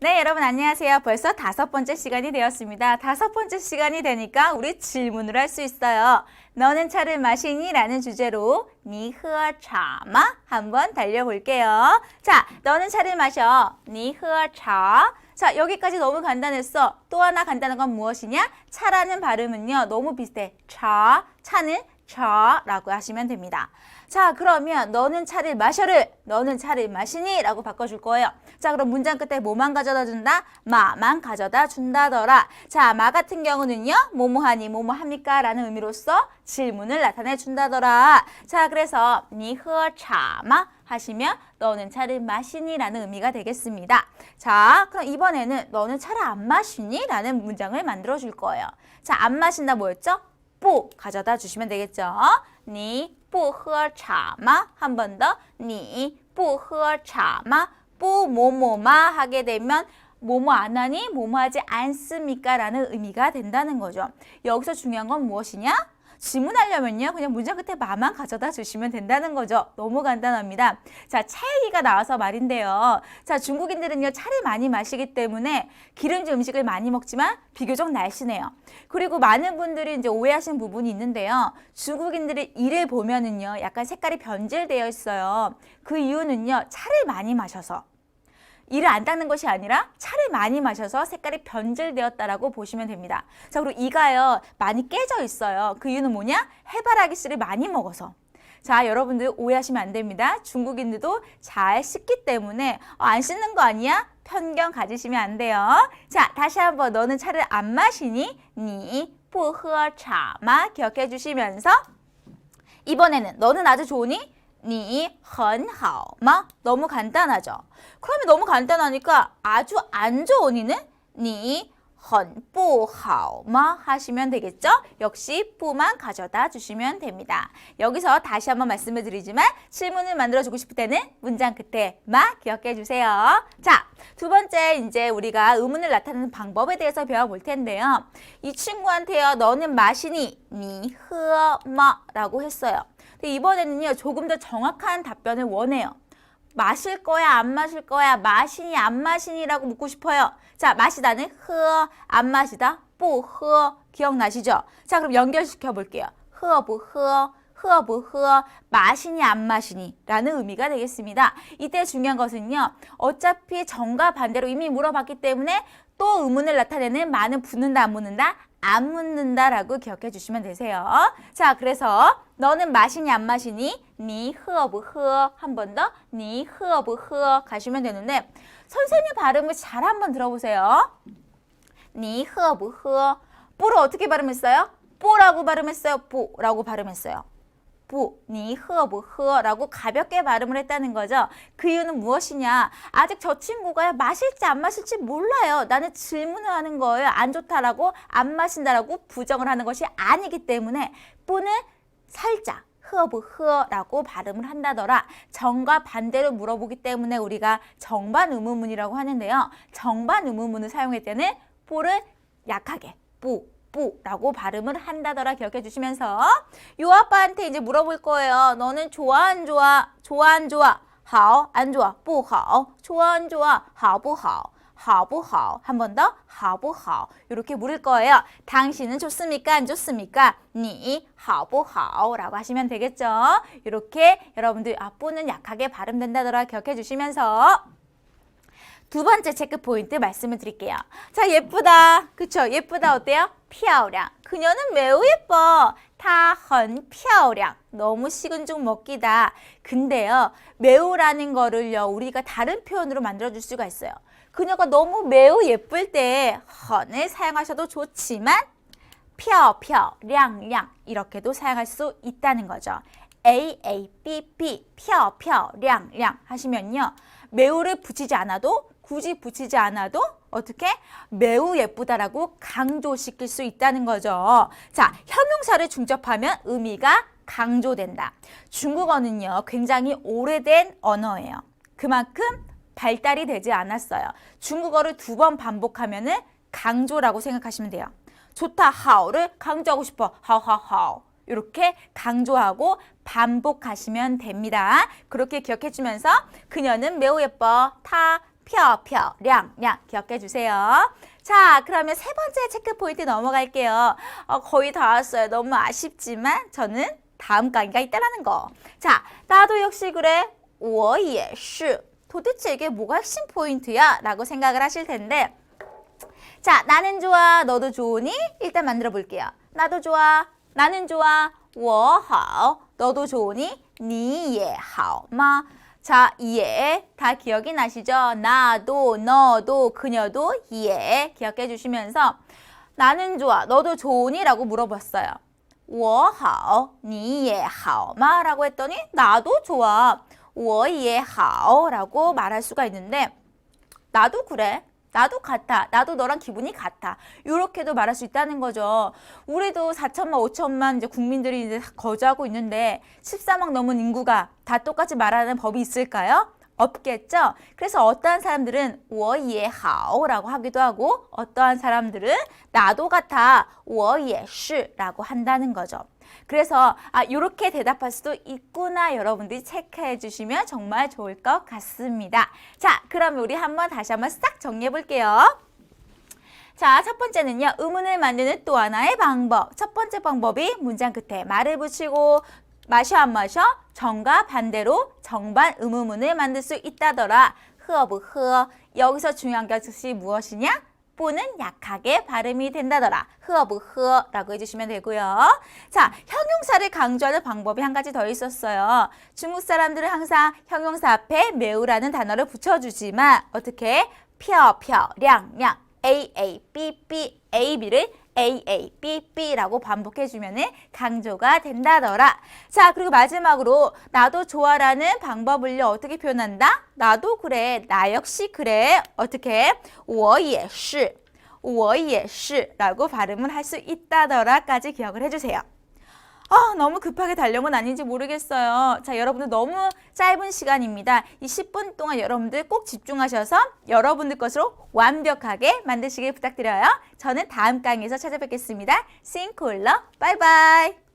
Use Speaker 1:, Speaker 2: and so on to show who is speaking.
Speaker 1: 네, 여러분 안녕하세요. 벌써 다섯 번째 시간이 되었습니다. 다섯 번째 시간이 되니까 우리 질문을 할 수 있어요. 너는 차를 마시니? 라는 주제로 니흐어 차마 한번 달려볼게요. 자, 너는 차를 마셔. 니흐어 차. 자, 여기까지 너무 간단했어. 또 하나 간단한 건 무엇이냐? 차라는 발음은요, 너무 비슷해. 차, 차는 차 라고 하시면 됩니다. 자, 그러면 너는 차를 마셔를, 너는 차를 마시니? 라고 바꿔줄 거예요. 자, 그럼 문장 끝에 뭐만 가져다 준다? 마만 가져다 준다더라. 자, 마 같은 경우는요, 뭐뭐하니, 뭐뭐합니까? 라는 의미로서 질문을 나타내 준다더라. 자, 그래서 니허 차마 하시면 너는 차를 마시니? 라는 의미가 되겠습니다. 자, 그럼 이번에는 너는 차를 안 마시니? 라는 문장을 만들어 줄 거예요. 자, 안 마신다 뭐였죠? 不 가져다 주시면 되겠죠. 你不喝茶吗? 한 번 더. 你不喝茶吗? 不 뭐뭐마 하게 되면 뭐뭐 안 하니? 뭐뭐 하지 않습니까? 라는 의미가 된다는 거죠. 여기서 중요한 건 무엇이냐? 질문하려면요. 그냥 문장 끝에 마만 가져다 주시면 된다는 거죠. 너무 간단합니다. 자, 차 얘기가 나와서 말인데요. 자, 중국인들은요. 차를 많이 마시기 때문에 기름진 음식을 많이 먹지만 비교적 날씬해요. 그리고 많은 분들이 이제 오해하신 부분이 있는데요. 중국인들의 이를 보면은요. 약간 색깔이 변질되어 있어요. 그 이유는요. 차를 많이 마셔서 이를 안 닦는 것이 아니라 차를 많이 마셔서 색깔이 변질되었다라고 보시면 됩니다. 자, 그리고 이가요, 많이 깨져 있어요. 그 이유는 뭐냐? 해바라기 씨를 많이 먹어서. 자, 여러분들 오해하시면 안 됩니다. 중국인들도 잘 씻기 때문에 어, 안 씻는 거 아니야? 편견 가지시면 안 돼요. 자, 다시 한번 너는 차를 안 마시니? 니, 부허 차마 기억해 주시면서 이번에는 너는 아주 좋으니? 니, 很好마 너무 간단하죠. 그러면 너무 간단하니까 아주 안 좋으니는 니, 很不好마 하시면 되겠죠? 역시 뿌만 가져다 주시면 됩니다. 여기서 다시 한번 말씀을 드리지만 질문을 만들어 주고 싶을 때는 문장 끝에 마 기억해 주세요. 자, 두 번째 이제 우리가 의문을 나타내는 방법에 대해서 배워볼 텐데요. 이 친구한테요. 너는 마시니? 니, 흐, 마 라고 했어요. 근데 이번에는요. 조금 더 정확한 답변을 원해요. 마실 거야, 안 마실 거야, 마시니, 안 마시니라고 묻고 싶어요. 자, 마시다는 흐, 안 마시다, 뿌, 흐. 기억나시죠? 자, 그럼 연결시켜 볼게요. 흐, 부, 흐. 흐어 마시니 안 마시니 라는 의미가 되겠습니다. 이때 중요한 것은요. 어차피 정과 반대로 이미 물어봤기 때문에 또 의문을 나타내는 많은 묻는다 안 묻는다 안 묻는다 라고 기억해 주시면 되세요. 자, 그래서 너는 마시니 안 마시니? 니 흐어 한번 더. 니 흐어 가시면 되는데 선생님 발음을 잘 한번 들어보세요. 니 흐어 뿌를 어떻게 발음했어요? 뿌라고 발음했어요. 뿌라고 발음했어요. 부, 니, 흐어부, 흐어라고 가볍게 발음을 했다는 거죠. 그 이유는 무엇이냐? 아직 저 친구가 마실지 안 마실지 몰라요. 나는 질문을 하는 거예요. 안 좋다라고, 안 마신다라고 부정을 하는 것이 아니기 때문에 뿌는 살짝 흐어부 흐어라고 발음을 한다더라. 정과 반대로 물어보기 때문에 우리가 정반 의문문이라고 하는데요. 정반 의문문을 사용할 때는 뿌를 약하게 뿌 뿌라고 발음을 한다더라 기억해 주시면서 요 아빠한테 이제 물어볼 거예요. 너는 좋아 안 좋아? 좋아 안 좋아? 好, 안 좋아? 不好. 좋아 안 좋아? 好不好?好不好? 한 번 더. 好不好? 이렇게 물을 거예요. 당신은 좋습니까? 안 좋습니까? 你好不好? 라고 하시면 되겠죠. 이렇게 여러분들 아뿌는 약하게 발음된다더라 기억해 주시면서 두 번째 체크 포인트 말씀을 드릴게요. 자, 예쁘다. 그쵸? 예쁘다. 어때요? 漂亮. 그녀는 매우 예뻐. 她很漂亮. 너무 식은 죽 먹기다. 근데요, 매우라는 거를요, 우리가 다른 표현으로 만들어줄 수가 있어요. 그녀가 너무 매우 예쁠 때, 很을 사용하셔도 좋지만, 漂漂亮亮 이렇게도 사용할 수 있다는 거죠. A A B B 漂漂亮亮하시면요. 매우를 붙이지 않아도 굳이 붙이지 않아도 어떻게 매우 예쁘다라고 강조시킬 수 있다는 거죠. 자, 형용사를 중접하면 의미가 강조된다. 중국어는요, 굉장히 오래된 언어예요. 그만큼 발달이 되지 않았어요. 중국어를 두 번 반복하면은 강조라고 생각하시면 돼요. 좋다, 하오를 강조하고 싶어. 하오하오하오. 이렇게 강조하고 반복하시면 됩니다. 그렇게 기억해 주면서 그녀는 매우 예뻐. 타 펴펴 량량 기억해 주세요. 자, 그러면 세 번째 체크 포인트 넘어갈게요. 어, 거의 다 왔어요. 너무 아쉽지만 저는 다음 강의가 있다라는 거. 자, 나도 역시 그래. 我也是. 도대체 이게 뭐가 핵심 포인트야? 라고 생각을 하실 텐데 자, 나는 좋아, 너도 좋으니? 일단 만들어 볼게요. 나도 좋아, 나는 좋아, 我好, 너도 좋으니? 你也好吗? 자, 예, 다 기억이 나시죠? 나도, 너도, 그녀도 예, 기억해 주시면서 나는 좋아, 너도 좋으니? 라고 물어봤어요. 我好,你也好吗? 라고 했더니 나도 좋아, 我也好 라고 말할 수가 있는데 나도 그래. 나도 같아. 나도 너랑 기분이 같아. 이렇게도 말할 수 있다는 거죠. 우리도 4천만, 5천만 이제 국민들이 이제 거주하고 있는데 14만 넘은 인구가 다 똑같이 말하는 법이 있을까요? 없겠죠. 그래서 어떠한 사람들은 我也好라고 하기도 하고 어떠한 사람들은 나도 같아 我也是라고 한다는 거죠. 그래서 아 이렇게 대답할 수도 있구나 여러분들이 체크해 주시면 정말 좋을 것 같습니다. 자, 그러면 우리 한번 다시 한번 싹 정리해 볼게요. 자, 첫 번째는요. 의문을 만드는 또 하나의 방법. 첫 번째 방법이 문장 끝에 말을 붙이고 마셔 안 마셔? 정과 반대로 정반 의문문을 만들 수 있다더라. 흐어부흐어. 여기서 중요한 것이 무엇이냐? 뿌는 약하게 발음이 된다더라. 흐어부흐어라고 해주시면 되고요. 자, 형용사를 강조하는 방법이 한 가지 더 있었어요. 중국 사람들은 항상 형용사 앞에 매우라는 단어를 붙여주지만 어떻게 펴, 펴, 량, 량, A, A, B, B, A, B를 A, A, B, B라고 반복해주면 강조가 된다더라. 자, 그리고 마지막으로 나도 좋아라는 방법을요. 어떻게 표현한다? 나도 그래. 나 역시 그래. 어떻게? 我也是.我也是 라고 발음을 할 수 있다더라까지 기억을 해주세요. 아, 너무 급하게 달려온 건 아닌지 모르겠어요. 자, 여러분들 너무 짧은 시간입니다. 이 10분 동안 여러분들 꼭 집중하셔서 여러분들 것으로 완벽하게 만드시길 부탁드려요. 저는 다음 강의에서 찾아뵙겠습니다. 싱콜러 바이바이.